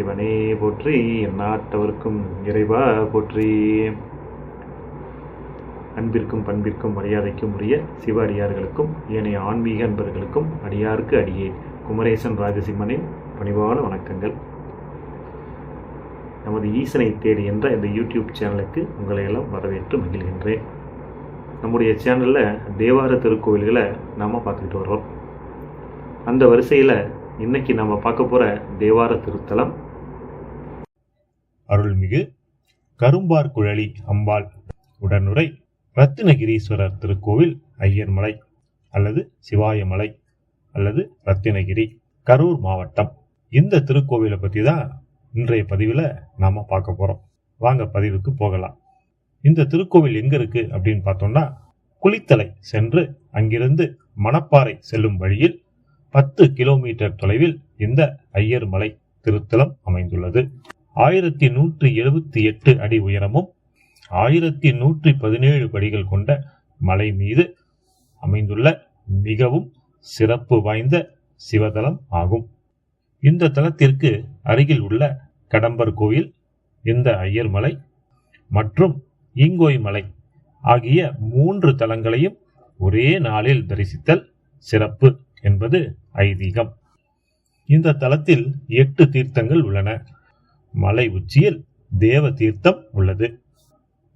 சிவனே போற்றி எந்நாட்டவர்க்கும் இறைவா போற்றி. அன்பிற்கும் பண்பிற்கும் மரியாதைக்கும் உரிய சிவ அடியார்களுக்கும் ஏனைய ஆன்மீக அன்பர்களுக்கும் அடியாருக்கு அடியே குமரேசன் ராஜசிம்மனின் பணிவான வணக்கங்கள். நமது ஈசனை தேடி என்ற இந்த யூடியூப் சேனலுக்கு உங்களை எல்லாம் வரவேற்று மகிழ்கின்றேன். நம்முடைய சேனலில் தேவார திருக்கோவில்களை நாம் பார்த்துக்கிட்டு வர்றோம். அந்த வரிசையில் இன்னைக்கு நம்ம பார்க்க போகிற தேவார திருத்தலம் அருள்மிகு கரும்பார் குழலி அம்பாள் உடனுரை ரத்தினகிரீஸ்வரர் திருக்கோவில் ஐயர்மலை அல்லது சிவாயமலை அல்லது ரத்தினகிரி கரூர் மாவட்டம். இந்த திருக்கோவிலை பற்றி தான் இன்றைய பதிவில் நாம் பார்க்க போகிறோம் வாங்க பதிவுக்கு போகலாம். இந்த திருக்கோவில் எங்கே இருக்குது அப்படின்னு பார்த்தோம்னா குளித்தலை சென்று அங்கிருந்து மணப்பாறை செல்லும் வழியில் பத்து கிலோமீட்டர் தொலைவில் இந்த ஐயர் மலை திருத்தலம் அமைந்துள்ளது. ஆயிரத்தி நூற்றி எழுபத்தி எட்டு அடி உயரமும் ஆயிரத்தி நூற்றி பதினேழு படிகள் கொண்ட மலை மீது அமைந்துள்ள மிகவும் சிறப்பு வாய்ந்த சிவதலம் ஆகும். இந்த தலத்திற்கு அருகில் உள்ள கடம்பர் கோயில் இந்த ஐயர் மலை மற்றும் ஈங்கோய் மலை ஆகிய மூன்று தலங்களையும் ஒரே நாளில் தரிசித்தல் சிறப்பு என்பது ஐதீகம். இந்த தலத்தில் எட்டு தீர்த்தங்கள் உள்ளன. மலை உச்சியில் தேவ தீர்த்தம் உள்ளது.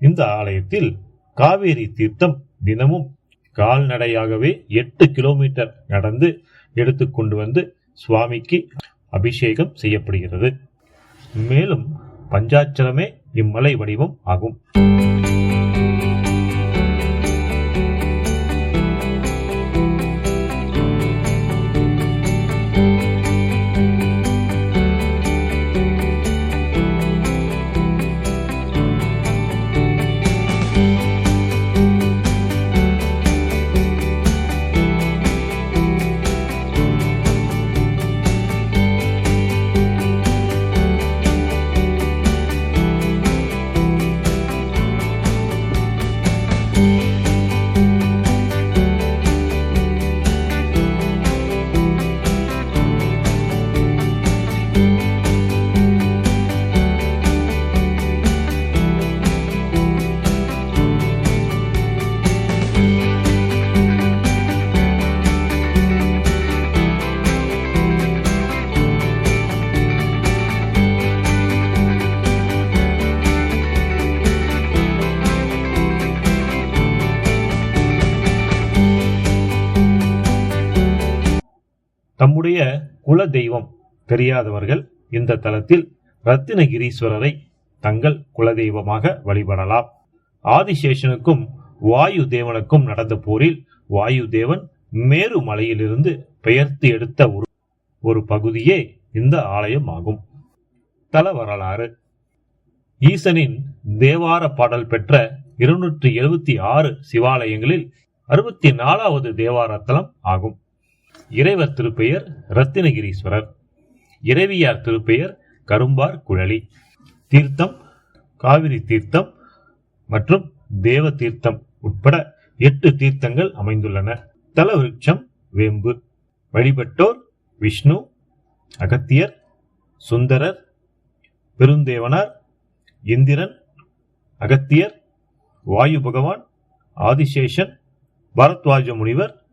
இந்த ஆலயத்தில் காவேரி தீர்த்தம் தினமும் கால்நடையாகவே எட்டு கிலோமீட்டர் நடந்து எடுத்துக்கொண்டு வந்து சுவாமிக்கு அபிஷேகம் செய்யப்படுகிறது. மேலும் பஞ்சாட்சரமே இம்மலை வடிவம் ஆகும். தம்முடைய குல தெய்வம் தெரியாதவர்கள் இந்த தலத்தில் ரத்தினகிரீஸ்வரரை தங்கள் குலதெய்வமாக வழிபடலாம். ஆதிசேஷனுக்கும் வாயு தேவனுக்கும் நடந்த போரில் வாயு தேவன் மேரு மலையிலிருந்து பெயர்த்து எடுத்த ஒரு ஒரு பகுதியே இந்த ஆலயம் ஆகும். தல வரலாறு. ஈசனின் தேவார பாடல் பெற்ற இருநூற்றி எழுபத்தி ஆறு சிவாலயங்களில் அறுபத்தி நாலாவது தேவாரத்தலம் ஆகும். இறைவர் திருப்பெயர் ரத்தினகிரீஸ்வரர் இறைவியார் திருப்பெயர் கரும்பார் குழலி. தீர்த்தம் காவிரி தீர்த்தம் மற்றும் தேவ தீர்த்தம் உட்பட எட்டு தீர்த்தங்கள் அமைந்துள்ளன. தலவிருட்சம் வேம்பு. வழிபட்டோர் விஷ்ணு அகத்தியர் சுந்தரர் பெருந்தேவனார் இந்திரன் அகத்தியர் வாயு பகவான் ஆதிசேஷன் பரத்வாஜ முனிவர்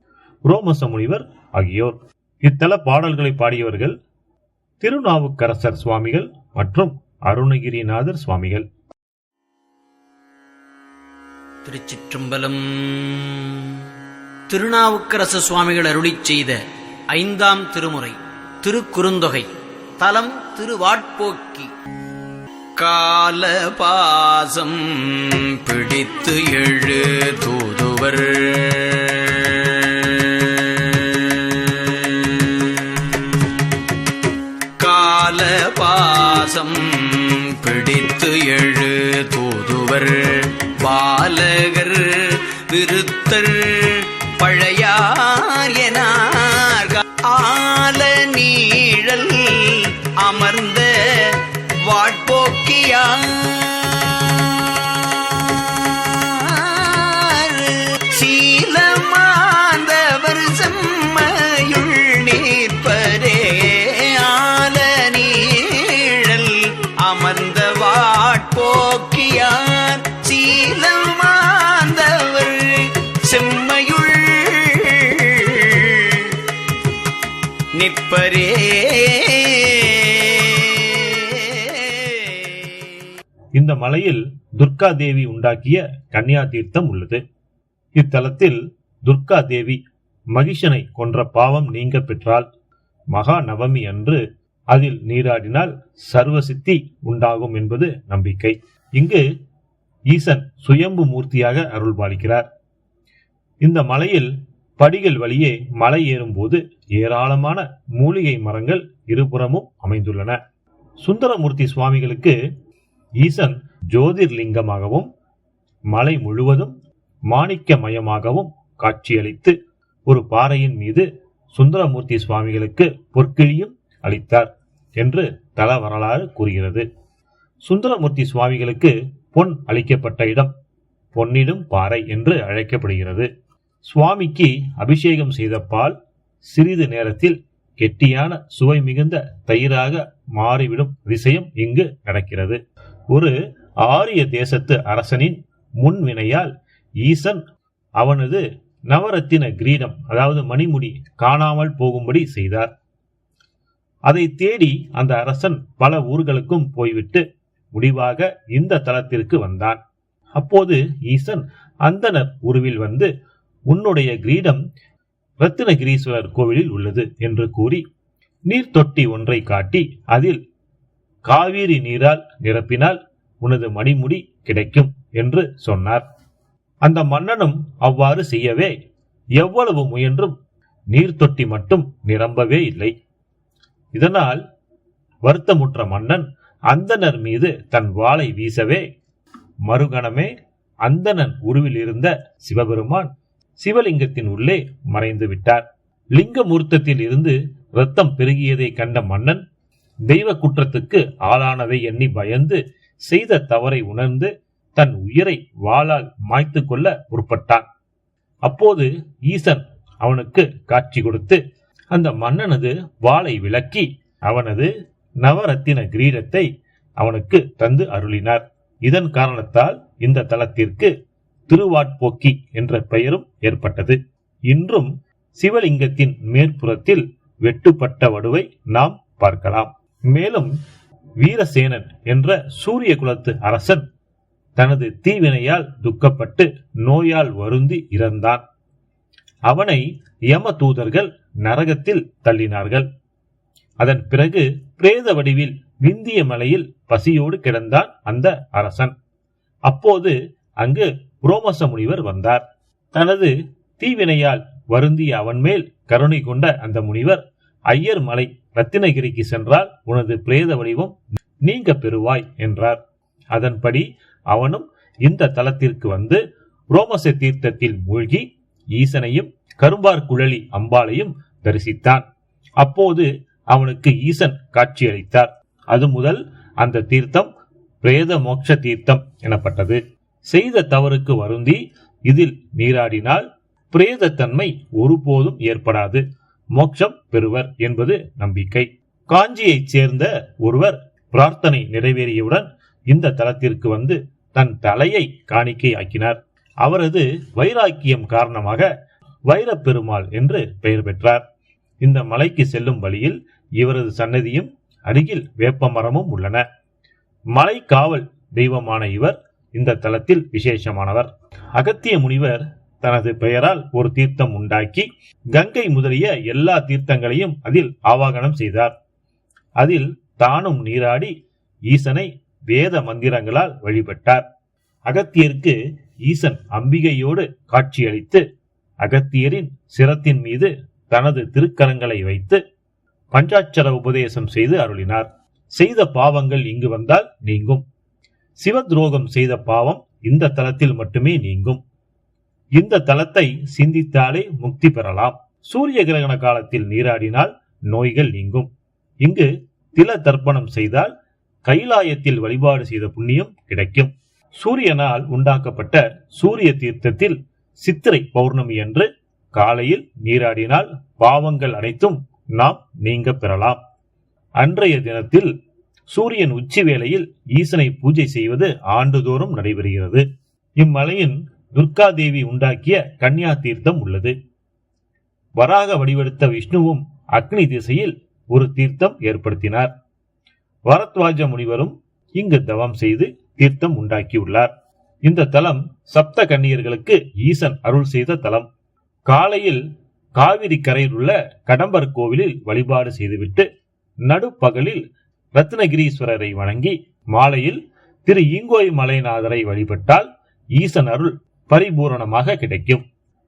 ரோமச முனிவர் ஆகியோர். இத்தல பாடல்களை பாடியவர்கள் திருநாவுக்கரசர் சுவாமிகள் மற்றும் அருணகிரிநாதர் சுவாமிகள். திருச்சிற்றம்பலம். திருநாவுக்கரச சுவாமிகள் அருளிச் செய்த ஐந்தாம் திருமுறை திருக்குறுந்தொகை தலம் திருவாட்போக்கி. கால பாசம் பிடித்து எழு தூதுவர். கால பாசம் பிடித்து எழு தூதுவர். பாலகர் விருத்தர் பழையார் எனார் ஆல நீழல் அமர்ந்த வாட்போக்கியார். இந்த மலையில் துர்கா தேவி உண்டாக்கிய கன்னியா தீர்த்தம் உள்ளது. இத்தலத்தில் துர்கா தேவி மகிஷனை கொன்ற பாவம் நீங்க பெற்றால் மகா நவமி அன்று அதில் நீராடினால் சர்வ சித்தி உண்டாகும் என்பது நம்பிக்கை. இங்கு ஈசன் சுயம்பு மூர்த்தியாக அருள்பாலிக்கிறார். இந்த மலையில் படிகள் வழியே மலை ஏறும்போது ஏராளமான மூலிகை மரங்கள் இருபுறமும் அமைந்துள்ளன. சுந்தரமூர்த்தி சுவாமிகளுக்கு ஈசன் ஜோதிர்லிங்கமாகவும் மலை முழுவதும் மாணிக்கமயமாகவும் காட்சியளித்து ஒரு பாறையின் மீது சுந்தரமூர்த்தி சுவாமிகளுக்கு பொற்கிழியும் அளித்தார் என்று தல வரலாறு கூறுகிறது. சுந்தரமூர்த்தி சுவாமிகளுக்கு பொன் அளிக்கப்பட்ட இடம் பொன்னிடும் பாறை என்று அழைக்கப்படுகிறது. சுவாமிக்கு அபிஷேகம் செய்த பால் சிறிது நேரத்தில் கெட்டியான சுவை மிகுந்த தயிராக மாறிவிடும் விஷயம் இங்கு நடக்கிறது. ஒரு ஆரிய தேசத்து அரசனின் முன்வினையால் ஈசன் அவனது நவரத்தின கிரீடம் அதாவது மணிமுடி காணாமல் போகும்படி செய்தார். அதை தேடி அந்த அரசன் பல ஊர்களுக்கும் போய்விட்டு முடிவாக இந்த தலத்திற்கு வந்தான். அப்போது ஈசன் அந்தனர் உருவில் வந்து உன்னுடைய கிரீடம் ரத்தினகிரீஸ்வரர் கோவிலில் உள்ளது என்று கூறி நீர்த்தொட்டி ஒன்றை காட்டி அதில் காவிரி நீரால் நிரப்பினால் உனது மணிமுடி கிடைக்கும் என்று சொன்னார். அந்த மன்னனும் அவ்வாறு செய்யவே எவ்வளவு முயன்றும் நீர் தொட்டி மட்டும் நிரம்பவே இல்லை. இதனால் வருத்தமுற்ற மன்னன் அந்தனர் மீது தன் வாளை வீசவே மறுகணமே அந்தணன் உருவில் இருந்த சிவபெருமான் சிவலிங்கத்தின் உள்ளே மறைந்து விட்டார். லிங்க மூர்த்தத்தில் இருந்து ரத்தம் பெருகியதை கண்ட மன்னன் தெய்வ குற்றத்துக்கு ஆளானதை எண்ணி பயந்து செய்த தவறை உணர்ந்து தன் உயிரை வாளால் மாய்த்து கொள்ள முற்பட்டான். அப்போது ஈசன் அவனுக்கு காட்சி கொடுத்து அந்த மன்னனது வாளை விலக்கி அவனது நவரத்தின கிரீடத்தை அவனுக்கு தந்து அருளினார். இதன் காரணத்தால் இந்த தலத்திற்கு திருவாட்போக்கி என்ற பெயரும் ஏற்பட்டது. இன்றும் சிவலிங்கத்தின் மேற்புறத்தில் வெட்டுப்பட்ட வடுவை நாம் பார்க்கலாம். மேலும் வீரசேனன் என்ற சூரிய குலத்து அரசன் தனது தீவினையால் துக்கப்பட்டு நோயால் வருந்தி இறந்தான். அவனை யம தூதர்கள் நரகத்தில் தள்ளினார்கள். அதன் பிறகு பிரேத வடிவில் விந்திய மலையில் பசியோடு கிடந்தான் அந்த அரசன். அப்போது அங்கு புரோமச முனிவர் வந்தார். தனது தீவினையால் வருந்திய அவன் மேல் கருணை கொண்ட அந்த முனிவர் ஐயர் மலை ரத்தினகிரிக்கு சென்றால் உனது பிரேத வடிவம் நீங்க பெறுவாய் என்றார். அதன்படி அவனும் இந்த தலத்திற்கு வந்து ரோமச தீர்த்தத்தில் மூழ்கி ஈசனையும் கரும்பார் குழலி அம்பாளையும் தரிசித்தான். அப்போது அவனுக்கு ஈசன் காட்சியளித்தார். அது முதல் அந்த தீர்த்தம் பிரேத மோட்ச தீர்த்தம் எனப்பட்டது. செய்த தவறுக்கு வருந்தி இதில் நீராடினால் பிரேதத்தன்மை ஒருபோதும் ஏற்படாது. மோட்சம் பெறுவர் என்பது நம்பிக்கை. காஞ்சியைச் சேர்ந்த ஒருவர் பிரார்த்தனை நிறைவேறியவுடன் இந்த தலத்திற்கு வந்து தன் தலையை காணிக்கை ஆக்கினார் அவரது வைராக்கியம் காரணமாக வைரப்பெருமாள் என்று பெயர் பெற்றார். இந்த மலைக்கு செல்லும் வழியில் இவரது சன்னதியும் அருகில் வேப்ப மரமும் உள்ளன. மலை காவல் தெய்வமான இவர் இந்த தலத்தில் விசேஷமானவர். அகத்திய முனிவர் தனது பெயரால் ஒரு தீர்த்தம் உண்டாக்கி கங்கை முதலிய எல்லா தீர்த்தங்களையும் அதில் ஆவாகனம் செய்தார். அதில் தானும் நீராடி ஈசனை வேத மந்திரங்களால் வழிபட்டார். அகத்தியருக்கு ஈசன் அம்பிகையோடு காட்சியளித்து அகத்தியரின் சிரத்தின் மீது தனது திருக்கரங்களை வைத்து பஞ்சாட்சர உபதேசம் செய்து அருளினார். செய்த பாவங்கள் இங்கு வந்தால் நீங்கும். சிவ துரோகம் செய்த பாவம் இந்த தலத்தில் மட்டுமே நீங்கும். இந்த தலத்தை சிந்தித்தாலே முக்தி பெறலாம். சூரிய கிரகண காலத்தில் நீராடினால் நோய்கள் நீங்கும். இங்கு தில தர்ப்பணம் செய்தால் கைலாயத்தில் வழிபாடு செய்த புண்ணியம் கிடைக்கும். சூரியனால் உண்டாக்கப்பட்ட சூரிய தீர்த்தத்தில் சித்திரை பௌர்ணமி அன்று காலையில் நீராடினால் பாவங்கள் அனைத்தும் நாம் நீங்க பெறலாம். அன்றைய தினத்தில் சூரியன் உச்சி வேளையில் ஈசனை பூஜை செய்வது ஆண்டுதோறும் நடைபெறுகிறது. இம்மலையின் துர்கா தேவி உண்டாக்கிய கன்யா தீர்த்தம் உள்ளது. வராக வடிவெடுத்த விஷ்ணுவும் அக்னி திசையில் ஒரு தீர்த்தம் ஏற்படுத்தினார். வரத்வாஜ முனிவரும் இங்கு தவம் செய்து தீர்த்தம் உண்டாக்கியுள்ளார். இந்த தலம் சப்த கன்னியர்களுக்கு ஈசன் அருள் செய்த தலம். காலையில் காவிரி கரையில் உள்ள கடம்பர் கோவிலில் வழிபாடு செய்துவிட்டு நடுப்பகலில் ரத்னகிரீஸ்வரரை வணங்கி மாலையில் திரு ஈங்கோய் மலைநாதரை வழிபட்டால் ஈசன் அருள் பரிபூரணமாக கிடைக்கும்.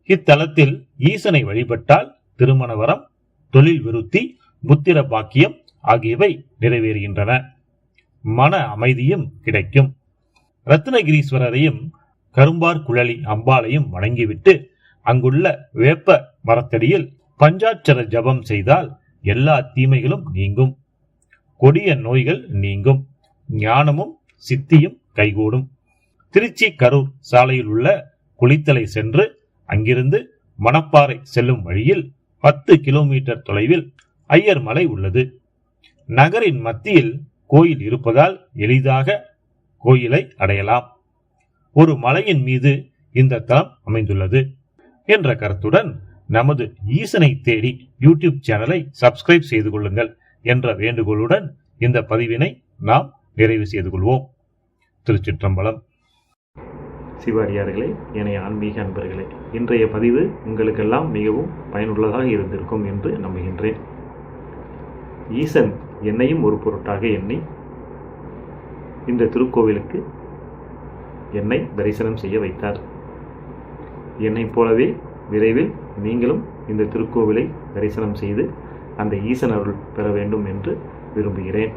இத்தலத்தில் ஈசனை வழிபட்டால் திருமண வரம் தொழில் விருத்தி புத்திர பாக்கியம் ஆகியவை நிறைவேறுகின்றன. மன அமைதியும் கிடைக்கும். ரத்னகிரீஸ்வரரையும் கரும்பார் குழலி அம்பாளையும் வணங்கிவிட்டு அங்குள்ள வேப்ப மரத்தடியில் பஞ்சாட்சர ஜபம் செய்தால் எல்லா தீமைகளும் நீங்கும். கொடிய நோய்கள் நீங்கும். ஞானமும் சித்தியும் கைகூடும். திருச்சி கரூர் சாலையில் உள்ள குளித்தலை சென்று அங்கிருந்து மணப்பாறை செல்லும் வழியில் பத்து கிலோமீட்டர் தொலைவில் ஐயர் மலை உள்ளது. நகரின் மத்தியில் கோயில் இருப்பதால் எளிதாக கோயிலை அடையலாம். ஒரு மலையின் மீது இந்த தலம் அமைந்துள்ளது என்ற கருத்துடன் நமது ஈசனை தேடி யூடியூப் சேனலை சப்ஸ்கிரைப் செய்து கொள்ளுங்கள் என்ற வேண்டுகோளுடன் இந்த பதிவினை நாம் நிறைவு செய்து கொள்வோம். திருச்சிற்றம்பலம். சிவாரியார்களே என ஆன்மீக அன்பர்களே இன்றைய பதிவு உங்களுக்கெல்லாம் மிகவும் பயனுள்ளதாக இருந்திருக்கும் என்று நம்புகின்றேன். ஈசன் என்னையும் ஒரு பொருட்டாக எண்ணி இந்த திருக்கோவிலுக்கு என்னை தரிசனம் செய்ய வைத்தார். என்னைப் போலவே விரைவில் நீங்களும் இந்த திருக்கோவிலை தரிசனம் செய்து அந்த ஈசன் அருள் பெற வேண்டும் என்று விரும்புகிறேன்.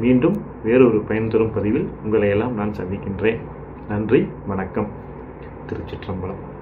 மீண்டும் வேறொரு பயன் தரும் பதிவில் உங்களை எல்லாம் நான் சந்திக்கின்றேன். நன்றி வணக்கம். திருச்சிற்றம்பலம்.